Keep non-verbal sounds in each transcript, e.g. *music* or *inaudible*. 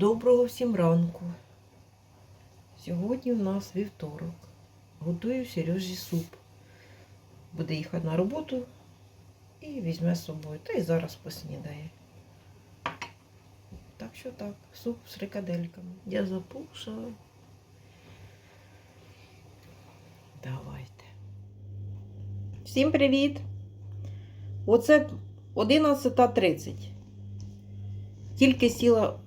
Доброго всім ранку. Сьогодні у нас вівторок. Готую Сережі суп. Буде їхати на роботу і візьме з собою. Та й зараз поснідає. Так що так, суп з рикадельками. Я запуша. Давайте. Всім привіт! Оце 11.30. Тільки сіла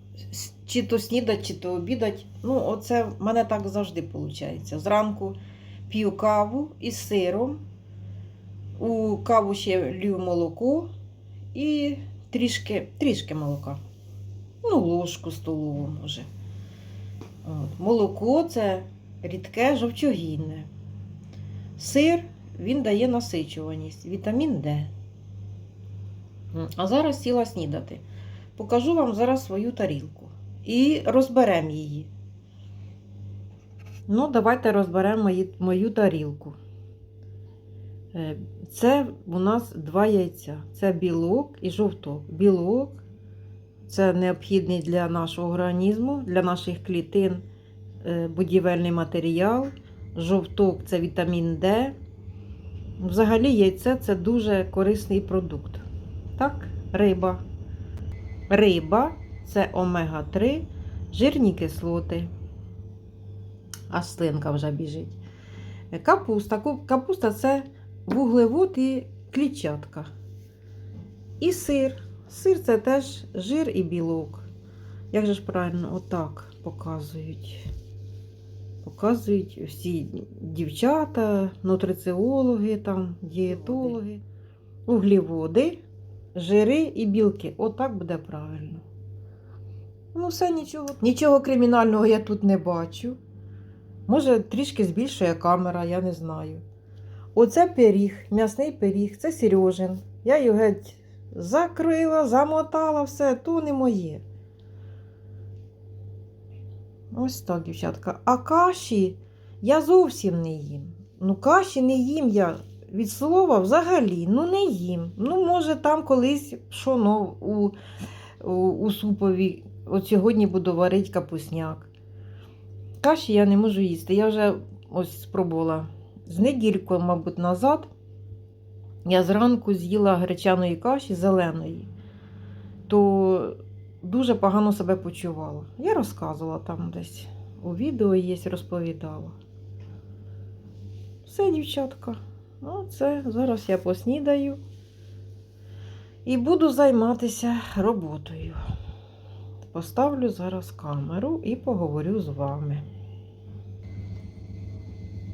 чи то снідать, чи то обідать. Ну, оце в мене так завжди виходить. Зранку п'ю каву із сиром. У каву ще лью молоко і трішки, трішки молока. Ну, ложку столову, може. От. Молоко це рідке жовчогінне. Сир він дає насичуваність, вітамін Д. А зараз сіла снідати. Покажу вам зараз свою тарілку. І розберемо її. Ну, давайте розберемо мою тарілку. Е, Це у нас два яйця. Це білок і жовток. Білок це необхідний для нашого організму, для наших клітин е, будівельний матеріал. Жовток це вітамін Д. Взагалі, яйце це дуже корисний продукт. Так, риба. Риба це омега-3, жирні кислоти. А слинка вже біжить. Капуста. Капуста це вуглевод і клітчатка. І сир. Сир це теж жир і білок. Як же ж правильно отак показують? Показують всі дівчата, нутриціологи, там, дієтологи, угліводи, жири і білки. Отак буде правильно. Ну, все нічого. Нічого кримінального я тут не бачу. Може, трішки збільшує камера, я не знаю. Оце пиріг, м'ясний пиріг, це Сережин. Я його геть закрила, замотала, все, то не моє. Ось так, дівчатка. А каші я зовсім не їм. Ну, каші не їм я від слова взагалі. Ну, не їм. Ну, може, там колись пшоно у, у, у супові. От сьогодні буду варити капусняк. Каші я не можу їсти. Я вже ось спробувала з недільку, мабуть, назад. Я зранку з'їла гречаної каші зеленої, то дуже погано себе почувала. Я розказувала там десь у відео є, розповідала. Все, дівчатка. Ну, це зараз я поснідаю і буду займатися роботою. Поставлю зараз камеру і поговорю з вами.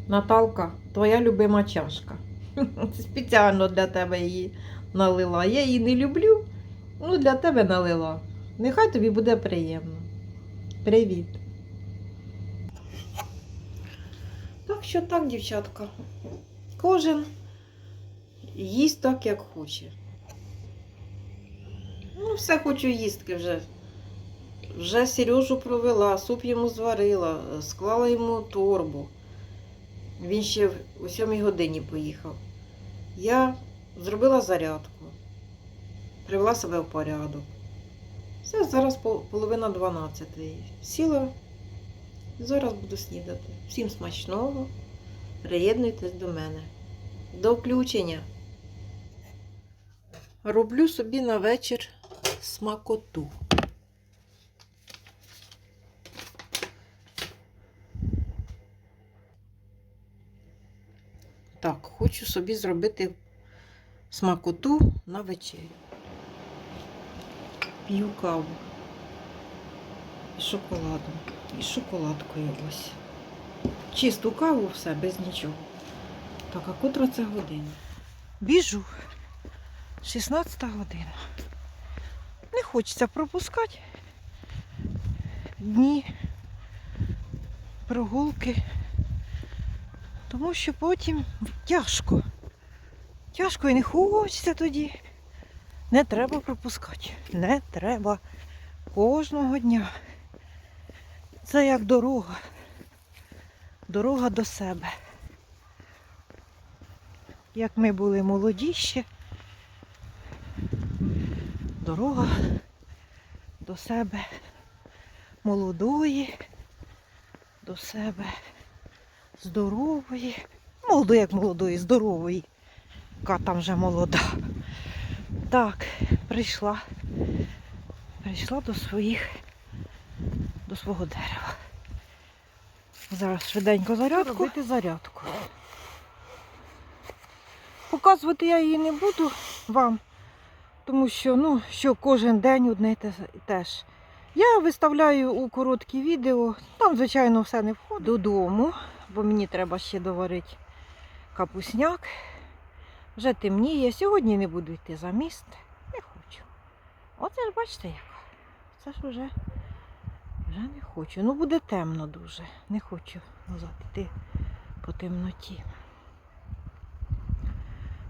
Наталка, твоя любима чашка. *laughs* Спеціально для тебе її налила. Я її не люблю, ну для тебе налила. Нехай тобі буде приємно. Привіт. Так що так, дівчатка. Кожен їсть так, як хоче. Ну, все хочу їстки вже. Вже Сережу провела, суп йому зварила, склала йому торбу. Він ще о 7 годині поїхав. Я зробила зарядку, привела себе в порядок. Все, зараз половина 12. Сіла, зараз буду снідати. Всім смачного. Приєднуйтесь до мене. До включення. Роблю собі на вечір смакоту. Так, хочу собі зробити смакоту на вечерю. П'ю каву з шоколадом. І шоколадкою ось. Чисту каву все, без нічого. Так, а котра це година? Біжу. 16 година. Не хочеться пропускати дні, прогулки. Тому що потім тяжко. Тяжко і не хочеться тоді. Не треба пропускати. Не треба. Кожного дня. Це як дорога. Дорога до себе. Як ми були молоді ще. Дорога до себе молодої, до себе здорової. Молодої, як молодої, здорової. Яка там вже молода. Так, прийшла. Прийшла до своїх, до свого дерева. Зараз швиденько зарядку. Робити зарядку. Показувати я її не буду вам, тому що, ну, що кожен день одне теж. Я виставляю у короткі відео, там, звичайно, все не входить додому, бо мені треба ще доварити капусняк. Вже темніє. Сьогодні не буду йти за міст. Не хочу. Оце ж бачите яка. Це ж вже, вже не хочу. Ну буде темно дуже. Не хочу назад йти по темноті.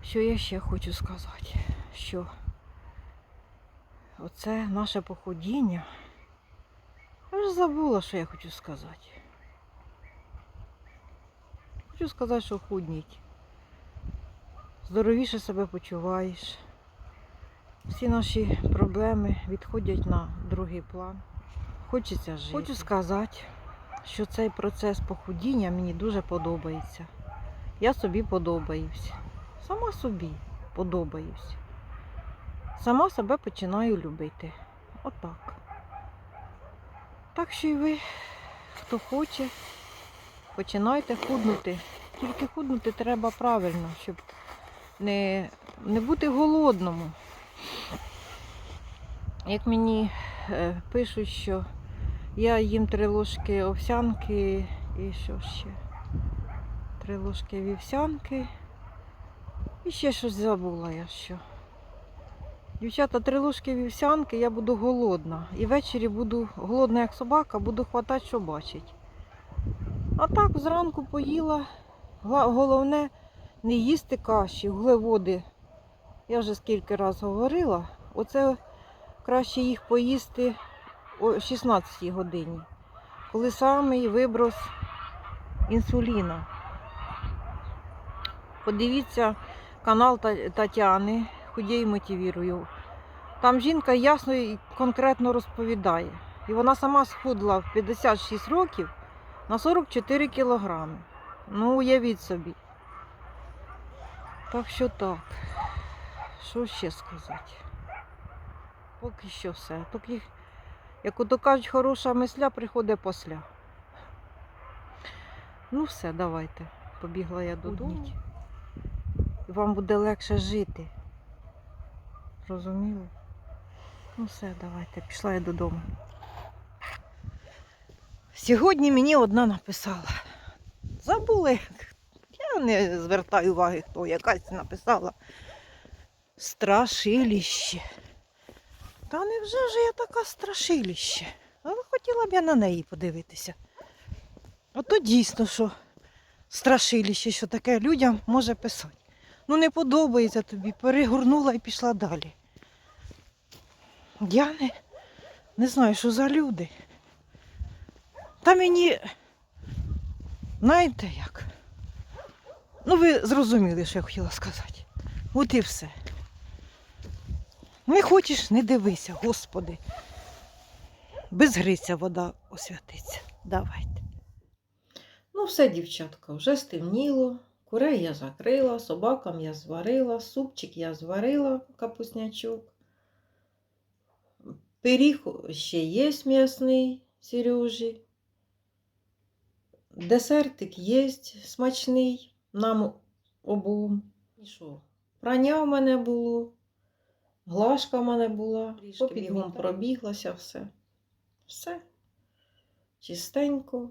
Що я ще хочу сказати? Що оце наше походіння. Я вже забула, що я хочу сказати. Хочу сказати, що худніть. Здоровіше себе почуваєш. Всі наші проблеми відходять на другий план. Хочеться жити. Хочу сказати, що цей процес похудіння мені дуже подобається. Я собі подобаюсь. Сама собі подобаюсь. Сама себе починаю любити. Отак. Так що і ви, хто хоче, починайте худнути. Тільки худнути треба правильно, щоб не, не бути голодному. Як мені е, пишуть, що я їм три ложки овсянки і що ще? Три ложки вівсянки. І ще щось забула я що. Дівчата, три ложки вівсянки, я буду голодна. І ввечері буду голодна, як собака, буду хватати, що бачить. А так зранку поїла. Головне не їсти каші, вуглеводи. Я вже скільки разів говорила. Оце краще їх поїсти о 16 годині, коли самий виброс інсуліна. Подивіться канал Тетяни, худій мотивірую. Там жінка ясно і конкретно розповідає. І вона сама схудла в 56 років на 44 кілограми. Ну, уявіть собі. Так що так. Що ще сказати? Поки що все. Поки, як ото кажуть, хороша мисля приходить після. Ну все, давайте. Побігла я додому. І вам буде легше жити. Розуміли? Ну все, давайте, пішла я додому. Сьогодні мені одна написала. Забули. Я не звертаю уваги, хто якась написала. Страшиліще. Та невже ж я така страшиліще? Але хотіла б я на неї подивитися. Ото дійсно, що страшиліще, що таке людям може писати. Ну не подобається тобі, перегорнула і пішла далі. Я не, не знаю, що за люди. Та мені, знаєте як? Ну, ви зрозуміли, що я хотіла сказати. От і все. Не хочеш, не дивися, Господи. Без гриця вода освятиться. Давайте. Ну, все, дівчатка, вже стемніло. Курей я закрила, собакам я зварила, супчик я зварила, капуснячок. Пиріг ще є м'ясний Сережі. Десертик є смачний нам обом. І що? Прання в мене було, глажка в мене була, по бігом пробіглася, все. Все. Чистенько.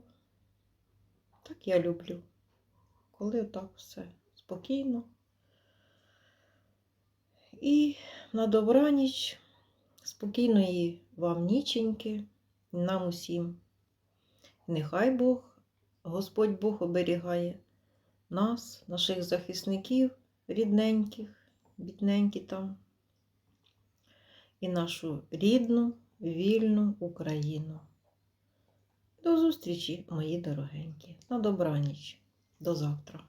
Так я люблю. Коли так все спокійно. І на добраніч, спокійної вам ніченьки, нам усім. Нехай Бог, Господь Бог оберігає нас, наших захисників, рідненьких, бідненькі там, і нашу рідну, вільну Україну. До зустрічі, мої дорогенькі. На добраніч. До завтра.